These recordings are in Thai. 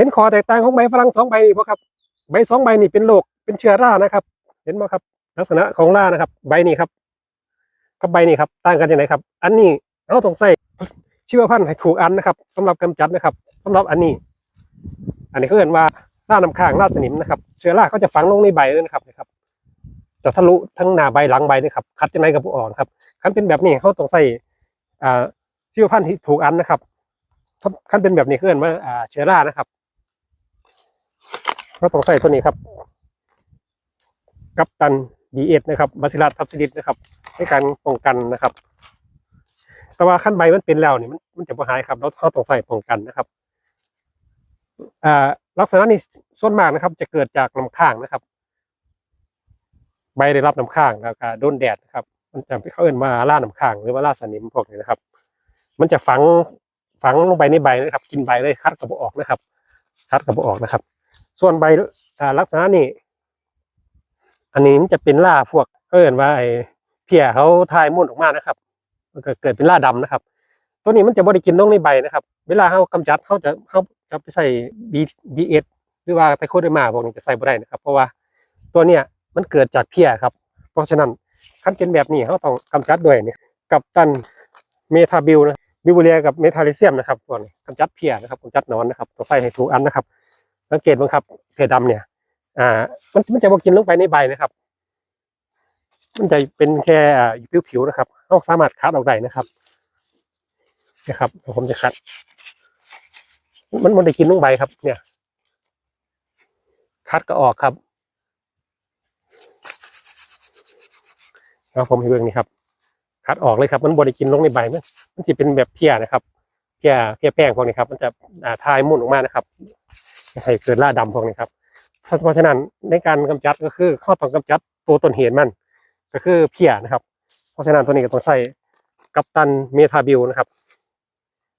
เห็นขอแตกต่างของใบฝรั่งสองใบนี่บ่ครับ ใบสองใบนี่เป็นโรคเป็นเชื้อรานะครับ เห็นไหมครับ ลักษณะของรานะครับ ใบนี้ครับ กับใบนี้ครับต่างกันยังไงครับ อันนี้เราต้องใส่ชีวพันธุ์ให้ถูกอันนะครับสำหรับกำจัดนะครับสำหรับอันนี้ อันนี้เขาเรียกว่าล่าน้ำค้างล่าสนิมนะครับ เชื้อราเขาจะฝังลงในใบเลยนะครับนะครับ จะทะลุทั้งหน้าใบหลังใบนะครับคัดจะไหนกับผู้อ่อนครับคันเป็นแบบนี้เขาต้องใส่อ่าชีวพันธุ์ที่ถูกอันนะครับถ้าคันเป็นแบบนี้เขาเรียกว่าอ่าเชื้อรานะครับ เราต้องใส่ตัวนี้ครับ กัปตันบีเอนะครับบาซิลัสทับซิลิสนะครับ ในการป้องกันนะครับ แต่ว่าขั้นใบมันเป็นแล้วนี่มันมันจะบ่หายครับเราเราต้องใส่ป้องกันนะครับอ่าลักษณะนี้ส่วนมากนะครับ จะเกิดจากน้ำค้างนะครับ ใบได้รับน้ำค้างแล้วก็โดนแดดนะครับ มันจะเขาเอ่นว่าล่าน้ำค้างหรือว่าล่าสนิมพวกนี้นะครับ มันจะฝังฝังลงไปในใบนะครับ กินใบเลยคัดกระบอกออกนะครับ คัดกระบอกออกนะครับ ส่วนใบลักษณะนี้อันนี้มันจะเป็นล่าพวกเขาเอ่นว่าไอ้เพียเขาทายมุ่นออกมานะครับ มันก็เกิดเป็นล่าดำนะครับ ตัวนี้มันจะบริกินลงในใบนะครับ เวลาเขากำจัดเขาจะเขาจะไปใส่บีบีเอสหรือว่าไตโคเดมาพวกนี้จะใส่บ่ได้นะครับ เพราะว่าตัวเนี้ยมันเกิดจากเพียครับ เพราะฉะนั้นขั้นเป็นแบบนี้เขาต้องกำจัดด้วยนี่กับตันเมทาบิลนะบิวเรียกับเมทาลิเซียมนะครับตัวนี้กำจัดเพียนะครับกำจัดนอนนะครับต้องใส่ให้ถูกอันนะครับ สังเกตบ้งครับเสือดำเนี่ย อ่า มันมันจะบกินลงไปในใบนะครับ มันจะเป็นแค่ผิวๆนะครับเราสามารถคัดออกได้นะครับนะครับผมจะคัด มันมันได้กินลงใบครับ เนี่ย คัดก็ออกครับแล้วผมให้เบิ่งนี่ครับ คัดออกเลยครับ มันบริกินลงในใบมันมันจะเป็นแบบเพี้ยนะครับเพี้ยเพี้ยแป้งพวกนี้ครับ มันจะอ่าทายมุ่นออกมานะครับ ให้เกิดล่าดำพวกนี้ครับเพราะฉะนั้นในการกำจัดก็คือข้อต้องกำจัดตัวต้นเหตุมัน ก็คือเพียนะครับ เพราะฉะนั้นตัวนี้ก็ต้องใส่กัปตันเมทาบิลนะครับ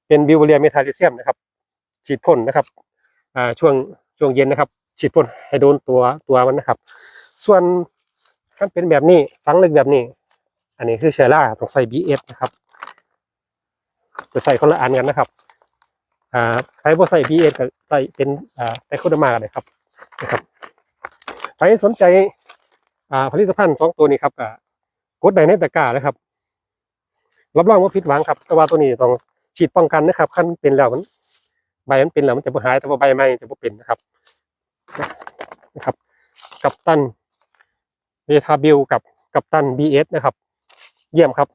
เป็นบิวเรียเมทาลิเซียมนะครับ ฉีดพ่นนะครับอ่าช่วงช่วงเย็นนะครับ ฉีดพ่นให้โดนตัวตัวมันนะครับ ส่วนถ้าเป็นแบบนี้ฝังลึกแบบนี้ อันนี้คือเชื้อราต้องใส่บีเอสนะครับจะใส่คนละอันกันนะครับ อ่าใครบ่ใส่บีเอสก็ใส่เป็นอ่าไตโคเดอร์มาก็ได้ครับนะครับใครสนใจอ่าผลิตภัณฑ์สองตัวนี้ครับก็กดได้ในตะกร้านะครับรับรองว่าผิดหวังครับ แต่ว่าตัวนี้ต้องฉีดป้องกันนะครับขั้นเป็นแล้วมันใบมันเป็นแล้วมันจะบ่หายแต่ว่าใบใหม่จะบ่เป็นนะครับนะครับ กับตันเบทาบิลกับกับตันบีเอสนะครับ เยี่ยมครับ